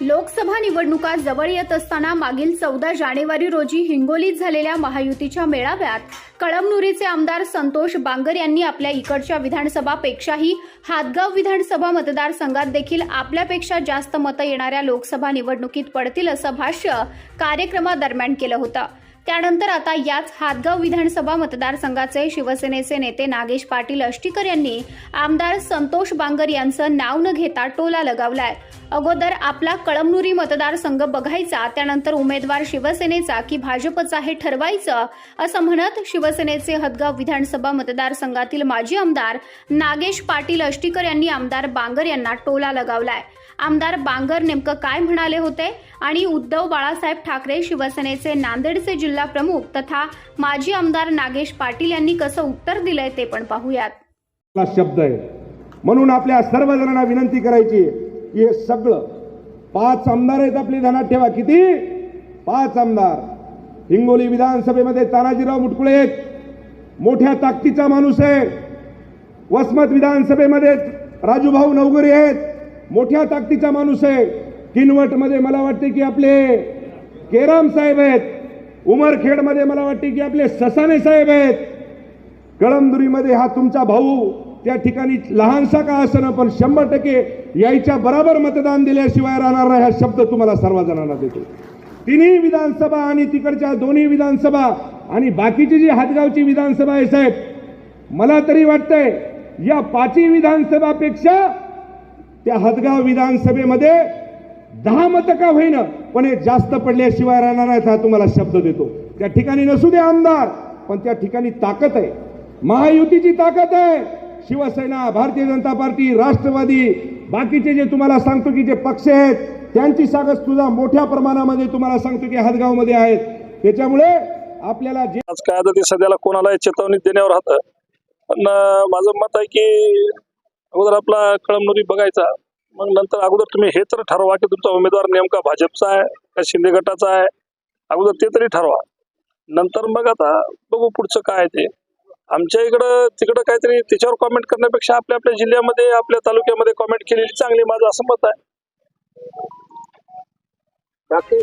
लोकसभा निवडणुका जवळ येत असताना मागील चौदा जानेवारी रोजी हिंगोलीत झालेल्या महायुतीच्या मेळाव्यात कळमनुरीचे आमदार संतोष बांगर यांनी आपल्या इकडच्या विधानसभापेक्षाही हातगाव विधानसभा मतदारसंघात देखील आपल्यापेक्षा जास्त मतं येणाऱ्या लोकसभा निवडणुकीत पडतील असं भाष्य कार्यक्रमादरम्यान केलं होतं. त्यानंतर आता याच हातगाव विधानसभा मतदारसंघाचे शिवसेनेचे नेते नागेश पाटील अष्टीकर यांनी आमदार संतोष बांगर यांचं नाव न घेता टोला लगावलाय. अगोदर आपला कळमनुरी मतदारसंघ बघायचा त्यानंतर उमेदवार शिवसेनेचा की भाजपचा हे ठरवायचं असं म्हणत शिवसेनेचे हदगाव विधानसभा मतदारसंघातील माजी आमदार नागेश पाटील अष्टीकर यांनी आमदार बांगर यांना टोला लगावलाय. आमदार बांगर नेमकं काय म्हणाले होते? आणि उद्धव बाळासाहेब ठाकरे शिवसेनेचे नांदेडचे जिल्हा प्रमुख तथा माजी आमदार नागेश पाटील यांनी कसं उत्तर दिलंय ते पण पाहूयात. शब्द आहे. म्हणून आपल्या सर्वजणांना विनंती करायची की हे सगळं पाच आमदार आहेत आपली ध्यानात ठेवा. किती? पाच आमदार. हिंगोली विधानसभेमध्ये तानाजीराव मुटकुळे एक मोठ्या ताकदीचा माणूस आहे. वसमत विधानसभेमध्ये राजूभाऊ नवगरे आहेत. मोठ्या ताकदीचा माणूस आहे. किनवटमध्ये मला वाटते की आपले केराम साहेब आहेत. उमरखेडमध्ये मला वाटते की आपले ससाने साहेब आहेत. कळमदुरीमध्ये हा तुमचा भाऊ त्या ठिकाणी लहानसा का असणं पण शंभर टक्के यायच्या बराबर मतदान दिल्याशिवाय राहणार नाही हा शब्द तुम्हाला सर्वजणांना देतो. तिन्ही विधानसभा आणि तिकडच्या दोन्ही विधानसभा आणि बाकीची जी हातगावची विधानसभा आहे साहेब मला तरी वाटतंय या पाचही विधानसभापेक्षा त्या हदगाव विधानसभेमध्ये दहा मतं का होईना? पण हे जास्त पडल्याशिवाय राहणार नाहीत हा तुम्हाला शब्द देतो. त्या ठिकाणी नसू दे आमदार पण त्या ठिकाणी ताकद आहे. महायुतीची ताकद आहे. शिवसेना भारतीय जनता पार्टी राष्ट्रवादी बाकीचे जे तुम्हाला सांगतो की जे पक्ष आहेत त्यांची सागत सुद्धा मोठ्या प्रमाणामध्ये तुम्हाला सांगतो की हदगावमध्ये आहेत. त्याच्यामुळे आपल्याला जे आज काय आता ते सध्याला कोणाला चेतावणी देण्यावर राहतं पण माझं मत आहे की अगोदर आपला कळमनुरी बघायचा. मग नंतर अगोदर तुम्ही हे तर ठरवा की तुमचा उमेदवार नेमका भाजपचा आहे का शिंदे गटाचा आहे? अगोदर ते तरी ठरवा. नंतर मग आता बघू पुढचं काय आहे ते. आमच्या इकडं तिकडं काहीतरी त्याच्यावर कॉमेंट करण्यापेक्षा आपल्या आपल्या जिल्ह्यामध्ये आपल्या तालुक्यामध्ये कॉमेंट केलेली चांगली माझं असं मत आहे. बाकी